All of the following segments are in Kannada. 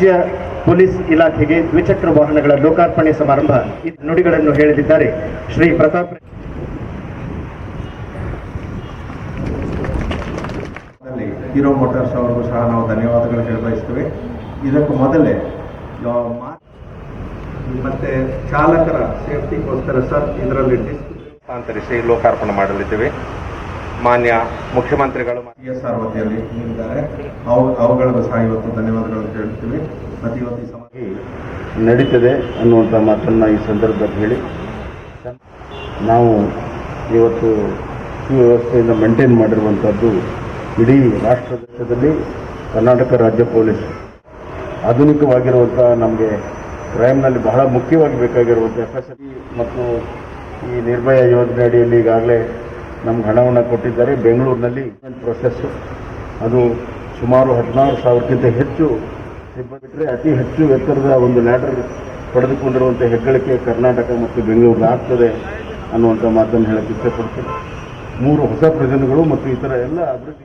ರಾಜ್ಯ ಪೊಲೀಸ್ ಇಲಾಖೆಗೆ ದ್ವಿಚಕ್ರ ವಾಹನಗಳ ಲೋಕಾರ್ಪಣೆ ಸಮಾರಂಭ. ಈ ನುಡಿಗಳನ್ನು ಹೇಳಲಿದ್ದಾರೆ ಶ್ರೀ ಪ್ರತಾಪ್ ಹೀರೋ ಮೋಟಾರ್ಸ್ ಅವರಿಗೂ ಸಹ ನಾವು ಧನ್ಯವಾದಗಳು ಹೇಳ ಬಯಸ್ತೇವೆ ಇದಕ್ಕೂ ಮೊದಲೇ ಮತ್ತೆ ಚಾಲಕರ ಸೇಫ್ಟಿಗೋಸ್ಕರ ಸರ್ ಇದರಲ್ಲಿ ಹಸ್ತಾಂತರಿಸಿ ಲೋಕಾರ್ಪಣೆ ಮಾಡಲಿದ್ದೇವೆ. ಮಾನ್ಯ ಮುಖ್ಯಮಂತ್ರಿಗಳು ಪಿ ಎಸ್ ಆರ್ ವತಿಯಲ್ಲಿ ನೀಡಿದ್ದಾರೆ. ಅವು ಅವುಗಳಿಗೂ ಸಹ ಇವತ್ತು ಧನ್ಯವಾದಗಳನ್ನು ಹೇಳ್ತೀವಿ ಮತ್ತು ಇವತ್ತು ಈ ಸಮಾಜ ನಡೀತದೆ ಅನ್ನುವಂಥ ಮಾತನ್ನು ಈ ಸಂದರ್ಭದಲ್ಲಿ ಹೇಳಿ. ನಾವು ಇವತ್ತು ಈ ವ್ಯವಸ್ಥೆಯಿಂದ ಮೇಂಟೈನ್ ಮಾಡಿರುವಂಥದ್ದು ಇಡೀ ರಾಷ್ಟ್ರದಲ್ಲಿ ಕರ್ನಾಟಕ ರಾಜ್ಯ ಪೊಲೀಸ್. ಆಧುನಿಕವಾಗಿರುವಂಥ ನಮಗೆ ಕ್ರೈಮ್ನಲ್ಲಿ ಬಹಳ ಮುಖ್ಯವಾಗಿ ಬೇಕಾಗಿರುವಂಥ ಎಫ್ ಎಸ್ ಮತ್ತು ಈ ನಿರ್ಭಯ ಯೋಜನೆ ಅಡಿಯಲ್ಲಿ ಈಗಾಗಲೇ ನಮ್ಗೆ ಹಣವನ್ನು ಕೊಟ್ಟಿದ್ದಾರೆ. ಬೆಂಗಳೂರಿನಲ್ಲಿ ಪ್ರೊಸೆಸ್ಸು ಅದು ಸುಮಾರು ಹದಿನಾರು ಸಾವಿರಕ್ಕಿಂತ ಹೆಚ್ಚು ಸಿಬ್ಬಂದಿಟ್ಟರೆ ಅತಿ ಹೆಚ್ಚು ಎತ್ತರದ ಒಂದು ಲ್ಯಾಡರ್ ಪಡೆದುಕೊಂಡಿರುವಂಥ ಹೆಗ್ಗಳಿಕೆ ಕರ್ನಾಟಕ ಮತ್ತು ಬೆಂಗಳೂರು ಆಗ್ತದೆ ಅನ್ನುವಂಥ ಮಾತನ್ನು ಹೇಳಕ್ಕೆ ಇಷ್ಟಪಡ್ತೀನಿ. ಮೂರು ಹೊಸ ಪ್ರಜೆಗಳು ಮತ್ತು ಇತರ ಎಲ್ಲ ಅಭಿವೃದ್ಧಿ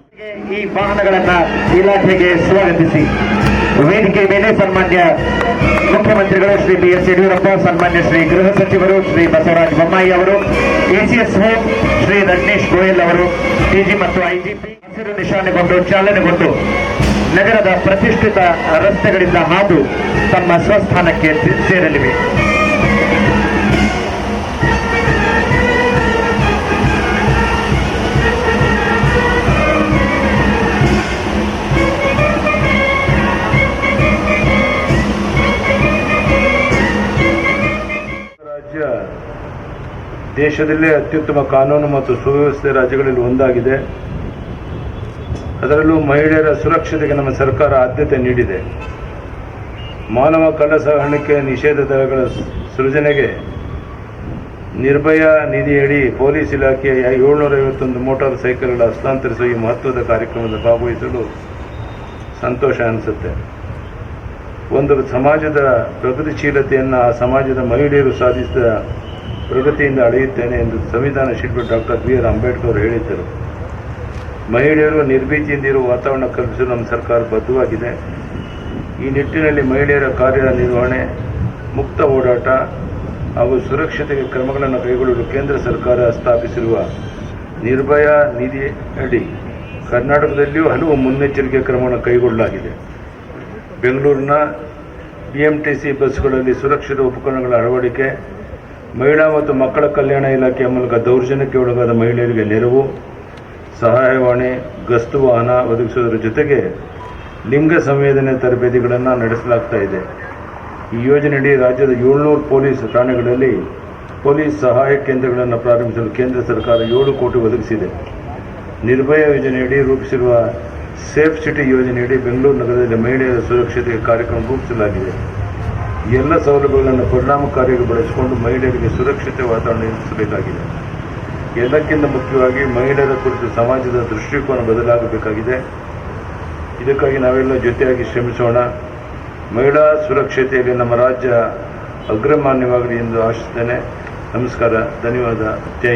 ಈ ವಾಹನಗಳನ್ನ ಇಲಾಖೆಗೆ ಸ್ವಾಗತಿಸಿ. ವೇದಿಕೆ ಮೇಲೆ ಸನ್ಮಾನ್ಯ ಮುಖ್ಯಮಂತ್ರಿಗಳು ಶ್ರೀ ಬಿ ಎಸ್ ಯಡಿಯೂರಪ್ಪ, ಸನ್ಮಾನ್ಯ ಶ್ರೀ ಗೃಹ ಸಚಿವರು ಶ್ರೀ ಬಸವರಾಜ ಬೊಮ್ಮಾಯಿ ಅವರು ಎಸಿಎಸ್ ಶ್ರೀ ರಜನೀಶ್ ಗೋಯಲ್ ಅವರು ಡಿಜಿ ಮತ್ತು ಐಜಿಪಿ ಹಸಿರು ನಿಶಾನೆಗೊಂಡು ಚಾಲನೆಗೊಂಡು ನಗರದ ಪ್ರತಿಷ್ಠಿತ ರಸ್ತೆಗಳಿಂದ ಹಾದು ತಮ್ಮ ಸ್ವಸ್ಥಾನಕ್ಕೆ ಸೇರಲಿವೆ. ದೇಶದಲ್ಲೇ ಅತ್ಯುತ್ತಮ ಕಾನೂನು ಮತ್ತು ಸುವ್ಯವಸ್ಥೆ ರಾಜ್ಯಗಳಲ್ಲಿ ಒಂದಾಗಿದೆ. ಅದರಲ್ಲೂ ಮಹಿಳೆಯರ ಸುರಕ್ಷತೆಗೆ ನಮ್ಮ ಸರ್ಕಾರ ಆದ್ಯತೆ ನೀಡಿದೆ. ಮಾನವ ಕಳ್ಳಸಾಗಾಣಿಕೆ ನಿಷೇಧ ದಳಗಳ ಸೃಜನೆಗೆ ನಿರ್ಭಯ ನಿಧಿಯಡಿ ಪೊಲೀಸ್ ಇಲಾಖೆಯ ಏಳ್ನೂರ ಐವತ್ತೊಂದು ಮೋಟಾರ್ ಸೈಕಲ್ಗಳ ಹಸ್ತಾಂತರಿಸುವ ಈ ಮಹತ್ವದ ಕಾರ್ಯಕ್ರಮದ ಭಾಗವಹಿಸಲು ಸಂತೋಷ ಅನಿಸುತ್ತೆ. ಒಂದು ಸಮಾಜದ ಪ್ರಗತಿಶೀಲತೆಯನ್ನು ಆ ಸಮಾಜದ ಮಹಿಳೆಯರು ಸಾಧಿಸಿದ ಪ್ರಗತಿಯಿಂದ ಅಳೆಯುತ್ತೇನೆ ಎಂದು ಸಂವಿಧಾನ ಶಿಲ್ಪಿ ಡಾಕ್ಟರ್ ಬಿ ಆರ್ ಅಂಬೇಡ್ಕರ್ ಹೇಳಿದ್ದರು. ಮಹಿಳೆಯರು ನಿರ್ಭೀತಿಯಿಂದ ಇರುವ ವಾತಾವರಣ ಕಲ್ಪಿಸಲು ನಮ್ಮ ಸರ್ಕಾರ ಬದ್ಧವಾಗಿದೆ. ಈ ನಿಟ್ಟಿನಲ್ಲಿ ಮಹಿಳೆಯರ ಕಾರ್ಯ ನಿರ್ವಹಣೆ ಮುಕ್ತ ಓಡಾಟ ಹಾಗೂ ಸುರಕ್ಷತೆಗೆ ಕ್ರಮಗಳನ್ನು ಕೈಗೊಳ್ಳಲು ಕೇಂದ್ರ ಸರ್ಕಾರ ಸ್ಥಾಪಿಸಿರುವ ನಿರ್ಭಯಾ ನಿಧಿ ಅಡಿ ಕರ್ನಾಟಕದಲ್ಲಿಯೂ ಹಲವು ಮುನ್ನೆಚ್ಚರಿಕೆ ಕ್ರಮಗಳನ್ನು ಕೈಗೊಳ್ಳಲಾಗಿದೆ. ಬೆಂಗಳೂರಿನ ಬಿಎಂಟಿಸಿ ಬಸ್ಗಳಲ್ಲಿ ಸುರಕ್ಷಿತ ಉಪಕರಣಗಳ ಅಳವಡಿಕೆ ಮಹಿಳಾ ಮತ್ತು ಮಕ್ಕಳ ಕಲ್ಯಾಣ ಇಲಾಖೆಯ ಮೂಲಕ ದೌರ್ಜನ್ಯಕ್ಕೆ ಒಳಗಾದ ಮಹಿಳೆಯರಿಗೆ ನೆರವು, ಸಹಾಯವಾಣಿ, ಗಸ್ತು ವಾಹನ ಒದಗಿಸುವುದರ ಜೊತೆಗೆ ಲಿಂಗ ಸಂವೇದನೆ ತರಬೇತಿಗಳನ್ನು ನಡೆಸಲಾಗ್ತಾ ಇದೆ. ಈ ಯೋಜನೆಯಡಿ ರಾಜ್ಯದ ಏಳ್ನೂರು ಪೊಲೀಸ್ ಠಾಣೆಗಳಲ್ಲಿ ಪೊಲೀಸ್ ಸಹಾಯ ಕೇಂದ್ರಗಳನ್ನು ಪ್ರಾರಂಭಿಸಲು ಕೇಂದ್ರ ಸರ್ಕಾರ ಏಳು ಕೋಟಿ ಒದಗಿಸಿದೆ. ನಿರ್ಭಯ ಯೋಜನೆಯಡಿ ರೂಪಿಸಿರುವ ಸೇಫ್ ಸಿಟಿ ಯೋಜನೆಯಡಿ ಬೆಂಗಳೂರು ನಗರದಲ್ಲಿ ಮಹಿಳೆಯರ ಸುರಕ್ಷತೆಗೆ ಕಾರ್ಯಕ್ರಮ ರೂಪಿಸಲಾಗಿದೆ. ಎಲ್ಲ ಸೌಲಭ್ಯಗಳನ್ನು ಪರಿಣಾಮಕಾರಿಯಾಗಿ ಬಳಸಿಕೊಂಡು ಮಹಿಳೆಯರಿಗೆ ಸುರಕ್ಷತೆ ವಾತಾವರಣ ನಿರ್ಮಿಸಬೇಕಾಗಿದೆ. ಎಲ್ಲಕ್ಕಿಂತ ಮುಖ್ಯವಾಗಿ ಮಹಿಳೆಯರ ಕುರಿತು ಸಮಾಜದ ದೃಷ್ಟಿಕೋನ ಬದಲಾಗಬೇಕಾಗಿದೆ. ಇದಕ್ಕಾಗಿ ನಾವೆಲ್ಲ ಜೊತೆಯಾಗಿ ಶ್ರಮಿಸೋಣ. ಮಹಿಳಾ ಸುರಕ್ಷತೆಯಲ್ಲಿ ನಮ್ಮ ರಾಜ್ಯ ಅಗ್ರಮಾನ್ಯವಾಗಲಿ ಎಂದು ಆಶಿಸುತ್ತೇನೆ ನಮಸ್ಕಾರ. ಧನ್ಯವಾದ.